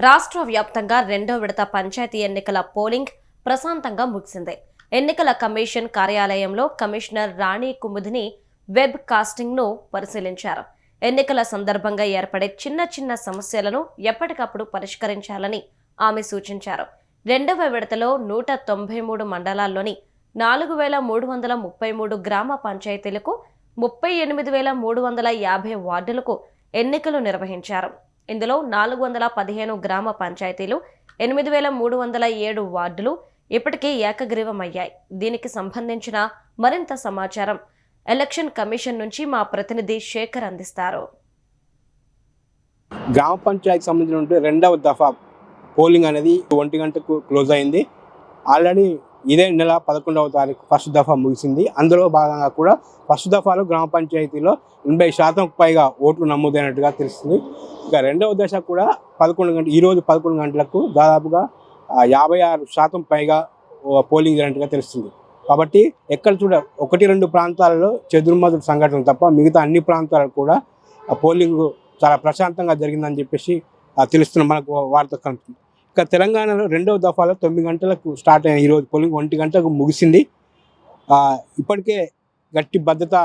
రాష్ట్ర వ్యాప్తంగా రెండో విడత పంచాయతీ ఎన్నికల పోలింగ్ ప్రశాంతంగా ముగిసింది. ఎన్నికల కమిషన్ కార్యాలయంలో కమిషనర్ రాణి కుముదిని వెబ్ కాస్టింగ్ను పరిశీలించారు. ఎన్నికల సందర్భంగా ఏర్పడే చిన్న చిన్న సమస్యలను ఎప్పటికప్పుడు పరిష్కరించాలని ఆమె సూచించారు. రెండవ విడతలో నూట తొంభై మూడు మండలాల్లోని నాలుగు వేల మూడు వందల ముప్పై మూడు గ్రామ పంచాయతీలకు ముప్పై ఎనిమిది వేల మూడు వందల యాభై వార్డులకు ఎన్నికలు నిర్వహించారు. ఇందులో నాలుగు వందల పదిహేను గ్రామ పంచాయతీలు ఎనిమిది వేల మూడు వందల ఏడు వార్డులు ఇప్పటికే ఏకగ్రీవమయ్యాయి. దీనికి సంబంధించిన మరింత సమాచారం ఎలక్షన్ కమిషన్ నుంచి మా ప్రతినిధి శేఖర్ అందిస్తారు. గ్రామ పంచాయతీ సంబంధించిన రెండవ దఫా పోలింగ్ అనేది ఒంటి గంటకు క్లోజ్ అయింది. ఆల్రెడీ ఇదే నెల పదకొండవ తారీఖు ఫస్ట్ దఫా ముగిసింది. అందులో భాగంగా కూడా ఫస్ట్ దఫాలో గ్రామ పంచాయతీలో ఎనభై శాతం పైగా ఓట్లు నమోదైనట్టుగా తెలుస్తుంది. ఇక రెండవ దశ కూడా పదకొండు గంటల ఈరోజు పదకొండు గంటలకు దాదాపుగా యాభై ఆరు శాతం పైగా పోలింగ్ జరిగినట్టుగా తెలుస్తుంది. కాబట్టి ఎక్కడ చూడ ఒకటి రెండు ప్రాంతాలలో చెదురుమదురు సంఘటనలు తప్ప మిగతా అన్ని ప్రాంతాలకు కూడా పోలింగ్ చాలా ప్రశాంతంగా జరిగిందని చెప్పేసి తెలుస్తున్న మనకు వార్త కలుగుతుంది తెలంగాణలో రెండవ దఫాలో తొమ్మిది గంటలకు స్టార్ట్ అయిన ఈరోజు పోలింగ్ ఒంటి గంటలకు ముగిసింది. ఇప్పటికే గట్టి భద్రత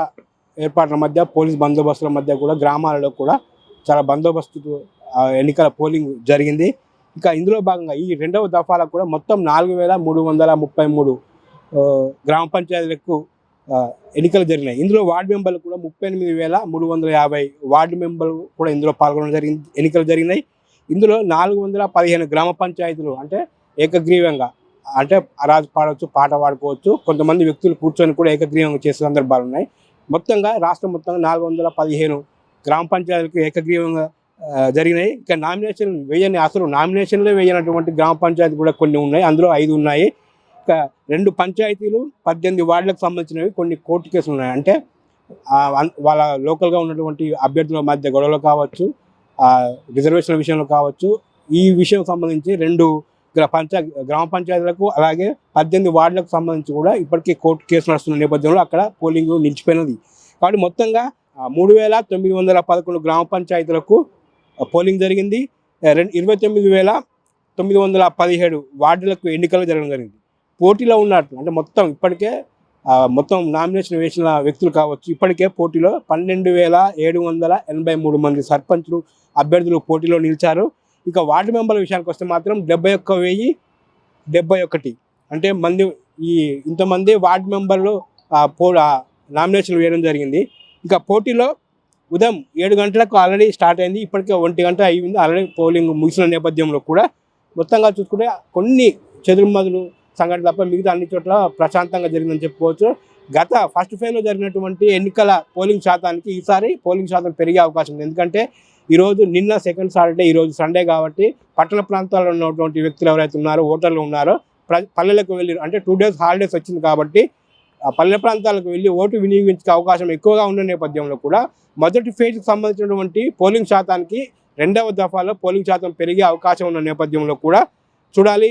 ఏర్పాట్ల మధ్య పోలీస్ బందోబస్తుల మధ్య కూడా గ్రామాలలో కూడా చాలా బందోబస్తు ఎన్నికల పోలింగ్ జరిగింది. ఇంకా ఇందులో భాగంగా ఈ రెండవ దఫాలకు కూడా మొత్తం నాలుగు వేల మూడు వందల ముప్పై మూడు గ్రామ పంచాయతీలకు ఎన్నికలు జరిగినాయి. ఇందులో వార్డు మెంబర్లు కూడా ముప్పై ఎనిమిది వేల మూడు వందల యాభై వార్డు మెంబర్లు కూడా ఇందులో పాల్గొనడం జరిగింది ఎన్నికలు జరిగినాయి. ఇందులో నాలుగు వందల పదిహేను గ్రామ పంచాయతీలు అంటే ఏకగ్రీవంగా అంటే అరాజు పాడవచ్చు పాట పాడుకోవచ్చు. కొంతమంది వ్యక్తులు కూర్చొని కూడా ఏకగ్రీవంగా చేసే సందర్భాలు ఉన్నాయి. మొత్తంగా రాష్ట్రం మొత్తంగా నాలుగు వందల పదిహేను గ్రామ పంచాయతీలకు ఏకగ్రీవంగా జరిగినాయి. ఇక నామినేషన్ వేయని అసలు నామినేషన్లే వేయనటువంటి గ్రామ పంచాయతీ కూడా కొన్ని ఉన్నాయి. అందులో ఐదు ఉన్నాయి. ఇక రెండు పంచాయతీలు పద్దెనిమిది వార్డులకు సంబంధించినవి కొన్ని కోర్టు కేసులు ఉన్నాయి. అంటే వాళ్ళ లోకల్గా ఉన్నటువంటి అభ్యర్థుల మధ్య గొడవలు కావచ్చు రిజర్వేషన్ల విషయంలో కావచ్చు ఈ విషయం సంబంధించి రెండు గ్రా పంచా గ్రామ పంచాయతీలకు అలాగే పద్దెనిమిది వార్డులకు సంబంధించి కూడా ఇప్పటికీ కోర్టు కేసు నడుస్తున్న నేపథ్యంలో అక్కడ పోలింగ్ నిలిచిపోయినది. కాబట్టి మొత్తంగా మూడు వేల తొమ్మిది వందల పదకొండు గ్రామ పంచాయతీలకు పోలింగ్ జరిగింది. రెండు ఇరవై తొమ్మిది వేల తొమ్మిది వందల పదిహేడు వార్డులకు ఎన్నికలు జరగడం జరిగింది. పోటీలో ఉన్నట్టు అంటే మొత్తం ఇప్పటికే మొత్తం నామినేషన్ వేసిన వ్యక్తులు కావచ్చు. ఇప్పటికే పోటీలో పన్నెండు వేల ఏడు వందల ఎనభై మూడు మంది సర్పంచులు అభ్యర్థులు పోటీలో నిలిచారు. ఇక వార్డు మెంబర్ల విషయానికి వస్తే మాత్రం డెబ్బై ఒక్క వెయ్యి డెబ్బై ఒకటి. అంటే మంది ఈ ఇంతమంది వార్డు మెంబర్లు పో నామినేషన్లు వేయడం జరిగింది. ఇక పోటీలో ఉదయం ఏడు గంటలకు ఆల్రెడీ స్టార్ట్ అయింది. ఇప్పటికే ఒంటి గంట అయింది. ఆల్రెడీ పోలింగ్ ముగిసిన నేపథ్యంలో కూడా మొత్తంగా చూసుకుంటే కొన్ని చెదురుమదులు సంఘటన తప్ప మిగతా అన్ని చోట్ల ప్రశాంతంగా జరిగిందని చెప్పుకోవచ్చు. గత ఫస్ట్ ఫేజ్లో జరిగినటువంటి ఎన్నికల పోలింగ్ శాతానికి ఈసారి పోలింగ్ శాతం పెరిగే అవకాశం ఉంది. ఎందుకంటే ఈరోజు నిన్న సెకండ్ సాటర్డే ఈరోజు సండే కాబట్టి పట్టణ ప్రాంతాల్లో ఉన్నటువంటి వ్యక్తులు ఎవరైతే ఉన్నారో ఓటర్లు ఉన్నారో ప్ర పల్లెలకు వెళ్ళి అంటే టూ డేస్ హాలిడేస్ వచ్చింది కాబట్టి పల్లె ప్రాంతాలకు వెళ్ళి ఓటు వినియోగించే అవకాశం ఎక్కువగా ఉన్న నేపథ్యంలో కూడా మొదటి ఫేజ్కి సంబంధించినటువంటి పోలింగ్ శాతానికి రెండవ దఫాలో పోలింగ్ శాతం పెరిగే అవకాశం ఉన్న నేపథ్యంలో కూడా చూడాలి.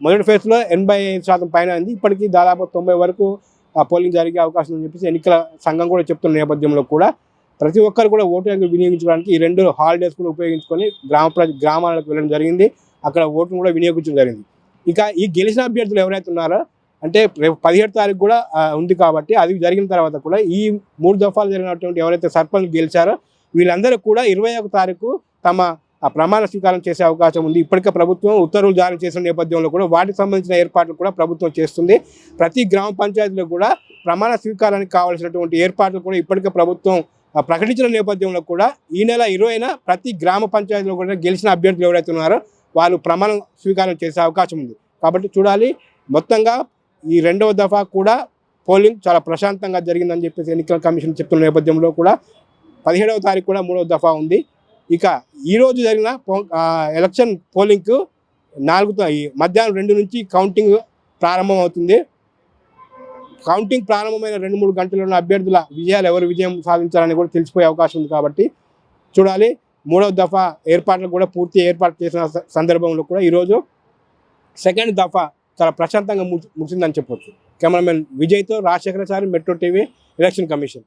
మొదటి ఫేజ్లో ఎనభై ఐదు శాతం పైన ఉంది. ఇప్పటికీ దాదాపు తొంభై వరకు ఆ, పోలింగ్ జరిగే అవకాశం ఉందని చెప్పేసి ఎన్నికల సంఘం కూడా చెప్తున్న నేపథ్యంలో కూడా ప్రతి ఒక్కరు కూడా ఓటు హక్కు వినియోగించడానికి ఈ రెండు హాలిడేస్ కూడా ఉపయోగించుకొని గ్రామ గ్రామాలకు వెళ్ళడం జరిగింది. అక్కడ ఓటును కూడా వినియోగించడం జరిగింది. ఇక ఈ గెలిచిన అభ్యర్థులు ఎవరైతే ఉన్నారో అంటే రేపు పదిహేడు తారీఖు కూడా ఉంది కాబట్టి అది జరిగిన తర్వాత కూడా ఈ మూడు దఫాలు జరిగినటువంటి ఎవరైతే సర్పంచ్ గెలిచారో వీళ్ళందరూ కూడా ఇరవై ఒక తారీఖు తమ ఆ ప్రమాణ స్వీకారం చేసే అవకాశం ఉంది. ఇప్పటికే ప్రభుత్వం ఉత్తర్వులు జారీ చేసిన నేపథ్యంలో కూడా వాటికి సంబంధించిన ఏర్పాట్లు కూడా ప్రభుత్వం చేస్తుంది. ప్రతి గ్రామ పంచాయతీలో కూడా ప్రమాణ స్వీకారానికి కావాల్సినటువంటి ఏర్పాట్లు కూడా ఇప్పటికే ప్రభుత్వం ప్రకటించిన నేపథ్యంలో కూడా ఈ నెల ఇరవైన ప్రతి గ్రామ పంచాయతీలో కూడా గెలిచిన అభ్యర్థులు ఎవరైతే ఉన్నారో వాళ్ళు ప్రమాణం స్వీకారం చేసే అవకాశం ఉంది. కాబట్టి చూడాలి. మొత్తంగా ఈ రెండవ దఫా కూడా పోలింగ్ చాలా ప్రశాంతంగా జరిగిందని చెప్పేసి ఎన్నికల కమిషన్ చెప్తున్న నేపథ్యంలో కూడా పదిహేడవ తారీఖు కూడా మూడవ దఫా ఉంది. ఇక ఈరోజు జరిగిన పో- ఎలక్షన్ పోలింగ్కు నాలుగు ఈ మధ్యాహ్నం రెండు నుంచి కౌంటింగ్ ప్రారంభం అవుతుంది కౌంటింగ్ ప్రారంభమైన రెండు మూడు గంటల్లో అభ్యర్థుల విజయాలు ఎవరు విజయం సాధించాలని కూడా తెలిసిపోయే అవకాశం ఉంది కాబట్టి చూడాలి. మూడవ దఫా ఏర్పాట్లు కూడా పూర్తి ఏర్పాటు చేసిన సందర్భంలో కూడా ఈరోజు సెకండ్ దఫా చాలా ప్రశాంతంగా ముగిసిందని చెప్పొచ్చు. Cameraman విజయ్తో Rajasekharachari Metro TV election commission.